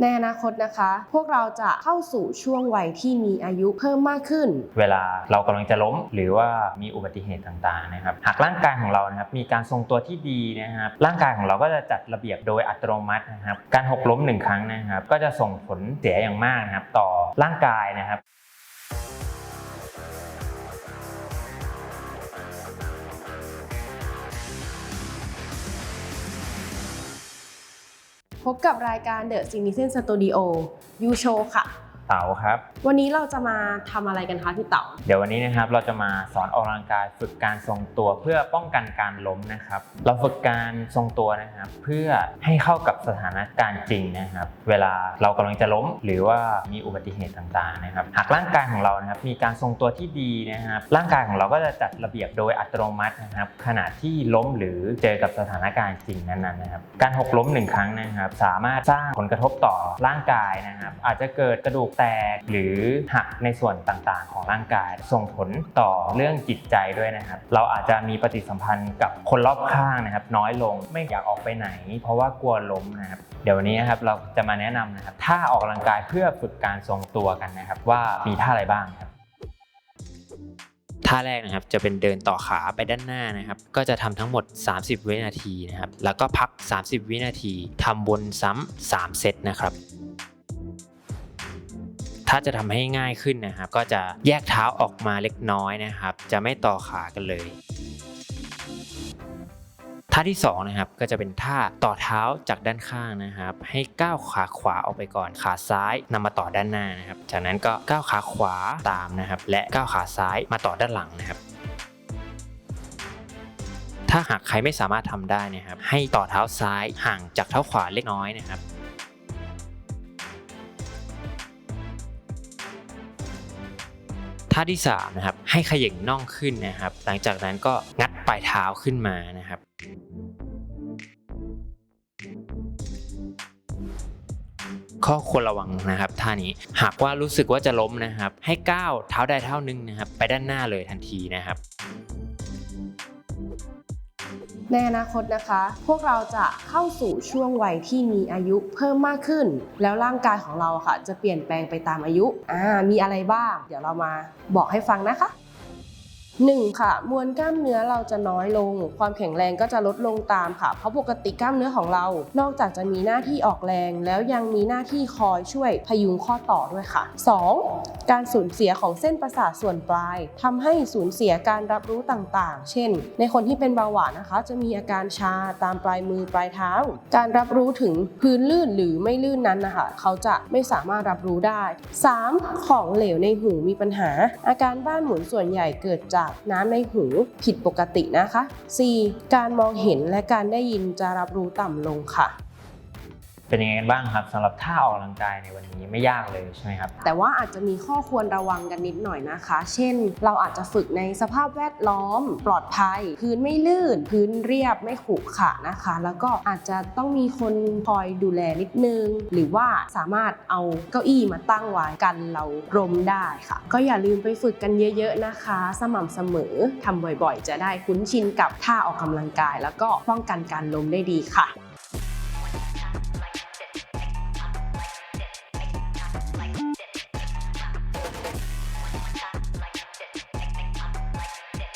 ในอนาคตนะคะ พวกเราจะเข้าสู่ช่วงวัยที่มีอายุเพิ่มมากขึ้น เวลาเรากำลังจะล้มหรือว่ามีอุบัติเหตุต่างๆนะครับ หากร่างกายของเรานะครับมีการทรงตัวที่ดีนะครับ ร่างกายของเราก็จะจัดระเบียบโดยอัตโนมัตินะครับ การหกล้มหนึ่งครั้งนะครับ ก็จะส่งผลเสียอย่างมากนะครับ ต่อร่างกายนะครับ พบกับรายการ The Citizen Studio You Show ค่ะ เต๋าครับ วันนี้เราจะมาทำอะไรกันคะพี่เต๋าเดี๋ยววันนี้นะครับเราจะมาสอนออกกำลังกายฝึกการทรงตัวเพื่อป้องกันการล้มนะครับ เราฝึกการทรงตัวนะครับ เพื่อให้เข้ากับสถานการณ์จริงนะครับ เวลาเรากำลังจะล้ม หรือว่ามีอุบัติเหตุต่างๆนะครับ หากร่างกายของเรานะครับมีการทรงตัวที่ดีนะครับ ร่างกายของเราก็จะจัดระเบียบโดยอัตโนมัตินะครับ ขณะที่ล้มหรือเจอกับสถานการณ์จริงนั้นๆนะครับ การหกล้มหนึ่งครั้งนะครับ สามารถสร้างผลกระทบต่อร่างกายนะครับ อาจจะเกิดกระดูกแตกหรือหักในส่วนต่างๆ ของร่างกาย ส่งผลต่อเรื่องจิตใจด้วยนะครับ เราอาจจะมีปฏิสัมพันธ์กับคนรอบข้างนะครับ น้อยลงไม่อยากออกไปไหน เพราะว่ากลัวล้มนะครับ เดี๋ยววันนี้นะครับเราจะมาแนะนำนะครับท่าออกกำลังกายเพื่อฝึกการทรงตัวกันนะครับ ว่ามีท่าอะไรบ้างครับท่าแรกนะครับจะเป็นเดินต่อขาไปด้านหน้านะครับ ก็จะทำทั้งหมด 30 วินาทีนะครับ แล้วก็พัก 30 วินาทีทำวนซ้ำ3เซตนะครับ ถ้าจะทำให้ง่ายขึ้นนะครับ ก็จะแยกเท้าออกมาเล็กน้อยนะครับ จะไม่ต่อขากันเลยท่าที่สองนะครับก็จะเป็นท่าต่อเท้าจากด้านข้างนะครับ ให้ก้าวขาขวาออกไปก่อนขาซ้ายนำมาต่อด้านหน้านะครับ จากนั้นก็ก้าวขาขวาตามนะครับ และก้าวขาซ้ายมาต่อด้านหลังนะครับ ถ้าหากใครไม่สามารถทำได้นะครับ ให้ต่อเท้าซ้ายห่างจากเท้าขวาเล็กน้อยนะครับ ท่าที่3นะครับให้เขย่งน่องขึ้นนะครับ หลังจากนั้นก็งัดปลายเท้าขึ้นมานะครับ ข้อควรระวังนะครับท่านี้หากว่ารู้สึกว่าจะล้มนะครับ ให้ก้าวเท้าใดเท้านึงนะครับ ไปด้านหน้าเลยทันทีนะครับ ในอนาคตนะคะ พวกเราจะเข้าสู่ช่วงวัยที่มีอายุเพิ่มมากขึ้น แล้วร่างกายของเราค่ะ จะเปลี่ยนแปลงไปตามอายุอ่ามีอะไรบ้าง เดี๋ยวเรามาบอกให้ฟังนะคะ 1. ค่ะมวลกล้ามเนื้อเราจะน้อยลง ความแข็งแรงก็จะลดลงตามค่ะ เพราะปกติกล้ามเนื้อของเรา นอกจากจะมีหน้าที่ออกแรง แล้วยังมีหน้าที่คอยช่วยพยุงข้อต่อด้วยค่ะ 2. การสูญเสียของเส้นประสาทส่วนปลายทำให้สูญเสียการรับรู้ต่างๆ เช่น ในคนที่เป็นเบาหวานนะคะ จะมีอาการชาตามปลายมือปลายเท้า การรับรู้ถึงพื้นลื่นหรือไม่ลื่นนั้นนะคะ เขาจะไม่สามารถรับรู้ได้ 3. ของเหลวในหูมีปัญหา อาการบ้านหมุนส่วนใหญ่เกิดจากน้ำในหูผิดปกตินะคะ 4. การมองเห็นและการได้ยินจะรับรู้ต่ำลงค่ะ เป็นยังไงกันบ้างครับสำหรับท่าออกกำลังกายในวันนี้ไม่ยากเลยใช่ไหมครับ แต่ว่าอาจจะมีข้อควรระวังกันนิดหน่อยนะคะ เช่น เราอาจจะฝึกในสภาพแวดล้อม ปลอดภัย พื้นไม่ลื่น พื้นเรียบไม่ขรุขระนะคะ แล้วก็อาจจะต้องมีคนคอยดูแลนิดนึง หรือว่าสามารถเอาเก้าอี้มาตั้งไว้กันเราล้มได้ค่ะ ก็อย่าลืมไปฝึกกันเยอะๆนะคะ สม่ำเสมอทำบ่อยๆ จะได้คุ้นชินกับท่าออกกำลังกาย แล้วก็ป้องกันการล้มได้ดีค่ะ